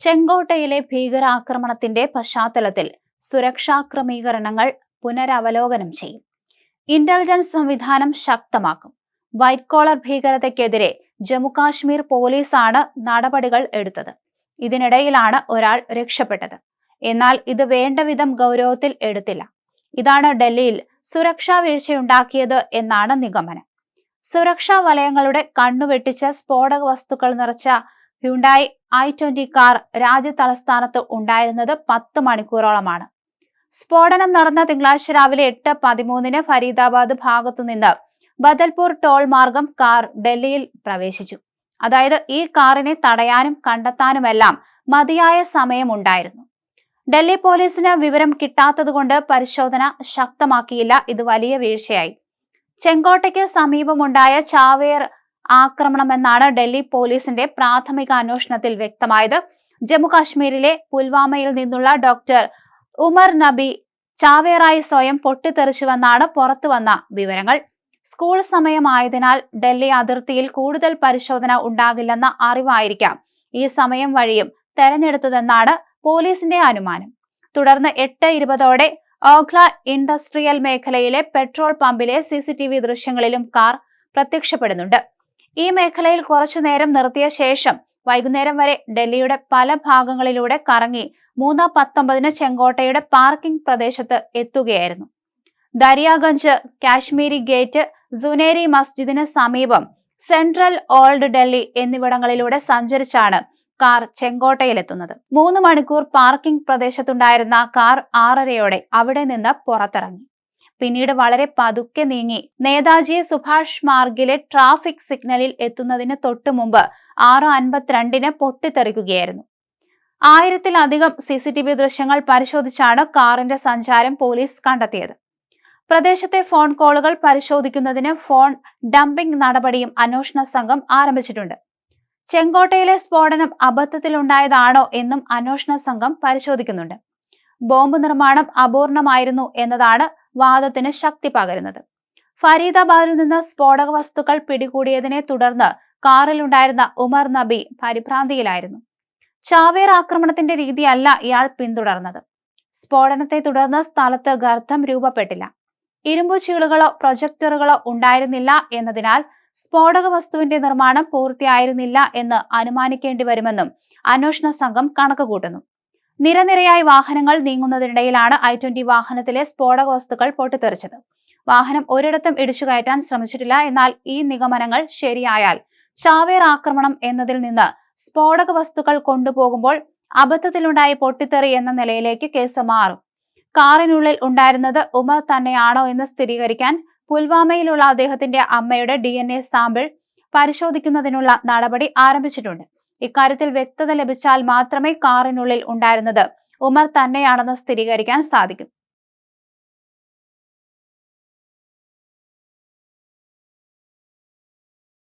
ചെങ്കോട്ടയിലെ ഭീകരാക്രമണത്തിന്റെ പശ്ചാത്തലത്തിൽ സുരക്ഷാ ക്രമീകരണങ്ങൾ പുനരവലോകനം ചെയ്യും. ഇന്റലിജൻസ് സംവിധാനം ശക്തമാക്കും. വൈറ്റ് കോളർ ഭീകരതയ്ക്കെതിരെ ജമ്മുകാശ്മീർ പോലീസാണ് നടപടികൾ എടുത്തത്. ഇതിനിടയിലാണ് ഒരാൾ രക്ഷപ്പെട്ടത്. എന്നാൽ ഇത് വേണ്ടവിധം ഗൗരവത്തിൽ എടുത്തില്ല. ഇതാണ് ഡൽഹിയിൽ സുരക്ഷാ വീഴ്ചയുണ്ടാക്കിയത് എന്നാണ് നിഗമനം. സുരക്ഷാ വലയങ്ങളുടെ കണ്ണുവെട്ടിച്ച സ്ഫോടക വസ്തുക്കൾ നിറച്ച ഹ്യുണ്ടായി ഐ ട്വന്റി കാർ രാജ്യ തലസ്ഥാനത്ത് ഉണ്ടായിരുന്നത് പത്ത് മണിക്കൂറോളമാണ്. സ്ഫോടനം നടന്ന തിങ്കളാഴ്ച രാവിലെ എട്ട് പതിമൂന്നിന് ഫരീദാബാദ് ഭാഗത്തുനിന്ന് ബദൽപൂർ ടോൾ മാർഗം കാർ ഡൽഹിയിൽ പ്രവേശിച്ചു. അതായത് ഈ കാറിനെ തടയാനും കണ്ടെത്താനുമെല്ലാം മതിയായ സമയമുണ്ടായിരുന്നു. ഡൽഹി പോലീസിന് വിവരം കിട്ടാത്തതുകൊണ്ട് പരിശോധന ശക്തമാക്കിയില്ല. ഇത് വലിയ വീഴ്ചയായി. ചെങ്കോട്ടയ്ക്ക് സമീപമുണ്ടായ ചാവേർ ആക്രമണമെന്നാണ് ഡൽഹി പോലീസിന്റെ പ്രാഥമിക അന്വേഷണത്തിൽ വ്യക്തമായത്. ജമ്മുകാശ്മീരിലെ പുൽവാമയിൽ നിന്നുള്ള ഡോക്ടർ ഉമർ നബി ചാവേറായി സ്വയം പൊട്ടിത്തെറിച്ചുവെന്നാണ് പുറത്തുവന്ന വിവരങ്ങൾ. സ്കൂൾ സമയമായതിനാൽ ഡൽഹി അതിർത്തിയിൽ കൂടുതൽ പരിശോധന ഉണ്ടാകില്ലെന്ന അറിവായിരിക്കാം. ഈ സമയം വഴിയും തെരഞ്ഞെടുത്തതെന്നാണ് പോലീസിന്റെ അനുമാനം. തുടർന്ന് എട്ട് ഇരുപതോടെ ഓഖ്ല ഇൻഡസ്ട്രിയൽ മേഖലയിലെ പെട്രോൾ പമ്പിലെ സി ദൃശ്യങ്ങളിലും കാർ പ്രത്യക്ഷപ്പെടുന്നുണ്ട്. ഈ മേഖലയിൽ കുറച്ചു നേരം നിർത്തിയ ശേഷം വൈകുന്നേരം വരെ ഡൽഹിയുടെ പല ഭാഗങ്ങളിലൂടെ കറങ്ങി മൂന്ന് പത്തൊമ്പതിന് ചെങ്കോട്ടയുടെ പാർക്കിംഗ് പ്രദേശത്ത് എത്തുകയായിരുന്നു. ദരിയാഗഞ്ച് കാശ്മീരി ഗേറ്റ് സുനേരി മസ്ജിദിന് സമീപം സെൻട്രൽ ഓൾഡ് ഡൽഹി എന്നിവിടങ്ങളിലൂടെ സഞ്ചരിച്ചാണ് കാർ ചെങ്കോട്ടയിലെത്തുന്നത്. മൂന്ന് മണിക്കൂർ പാർക്കിംഗ് പ്രദേശത്തുണ്ടായിരുന്ന കാർ ആറരയോടെ അവിടെ നിന്ന് പുറത്തിറങ്ങി. പിന്നീട് വളരെ പതുക്കെ നീങ്ങി. നേതാജി സുഭാഷ് മാർഗിലെ ട്രാഫിക് സിഗ്നലിൽ എത്തുന്നതിന് തൊട്ടു മുമ്പ് ആറ് അൻപത്തിരണ്ടിന് പൊട്ടിത്തെറിക്കുകയായിരുന്നു. ആയിരത്തിലധികം സി സി ടി വി ദൃശ്യങ്ങൾ പരിശോധിച്ചാണ് കാറിന്റെ സഞ്ചാരം പോലീസ് കണ്ടെത്തിയത്. പ്രദേശത്തെ ഫോൺ കോളുകൾ പരിശോധിക്കുന്നതിന് ഫോൺ ഡംപിംഗ് നടപടിയും അന്വേഷണ സംഘം ആരംഭിച്ചിട്ടുണ്ട്. ചെങ്കോട്ടയിലെ സ്ഫോടനം അബദ്ധത്തിലുണ്ടായതാണോ എന്നും അന്വേഷണ സംഘം പരിശോധിക്കുന്നുണ്ട്. ബോംബ് നിർമ്മാണം അപൂർണമായിരുന്നു എന്നതാണ് വാദത്തിന് ശക്തി പകരുന്നത്. ഫരീദാബാദിൽ നിന്ന് സ്ഫോടക വസ്തുക്കൾ പിടികൂടിയതിനെ തുടർന്ന് കാറിലുണ്ടായിരുന്ന ഉമർ നബി പരിഭ്രാന്തിയിലായിരുന്നു. ചാവേർ ആക്രമണത്തിന്റെ രീതിയല്ല ഇയാൾ പിന്തുടർന്നത്. സ്ഫോടനത്തെ തുടർന്ന് സ്ഥലത്ത് ഗർത്തം രൂപപ്പെട്ടില്ല. ഇരുമ്പുചീളുകളോ പ്രൊജക്ടറുകളോ ഉണ്ടായിരുന്നില്ല എന്നതിനാൽ സ്ഫോടക വസ്തുവിന്റെ നിർമ്മാണം പൂർത്തിയായിരുന്നില്ല എന്ന് അനുമാനിക്കേണ്ടി വരുമെന്നും അന്വേഷണ സംഘം കണക്കുകൂട്ടുന്നു. നിരനിരയായി വാഹനങ്ങൾ നീങ്ങുന്നതിനിടയിലാണ് ഐ ട്വന്റി വാഹനത്തിലെ സ്ഫോടക വസ്തുക്കൾ പൊട്ടിത്തെറിച്ചത്. വാഹനം ഒരിടത്തും ഇടിച്ചു കയറ്റാൻ ശ്രമിച്ചിട്ടില്ല. എന്നാൽ ഈ നിഗമനങ്ങൾ ശരിയായാൽ ചാവേർ ആക്രമണം എന്നതിൽ നിന്ന് സ്ഫോടക വസ്തുക്കൾ കൊണ്ടുപോകുമ്പോൾ അബദ്ധത്തിലുണ്ടായി പൊട്ടിത്തെറി എന്ന നിലയിലേക്ക് കേസ് മാറും. കാറിനുള്ളിൽ ഉണ്ടായിരുന്നത് ഉമർ തന്നെയാണോ എന്ന് സ്ഥിരീകരിക്കാൻ പുൽവാമയിലുള്ള അദ്ദേഹത്തിന്റെ അമ്മയുടെ ഡി സാമ്പിൾ പരിശോധിക്കുന്നതിനുള്ള നടപടി ആരംഭിച്ചിട്ടുണ്ട്. ഇക്കാര്യത്തിൽ വ്യക്തത ലഭിച്ചാൽ മാത്രമേ കാറിനുള്ളിൽ ഉണ്ടായിരുന്നത്. ഉമർ തന്നെയാണെന്ന് സ്ഥിരീകരിക്കാൻ സാധിക്കും.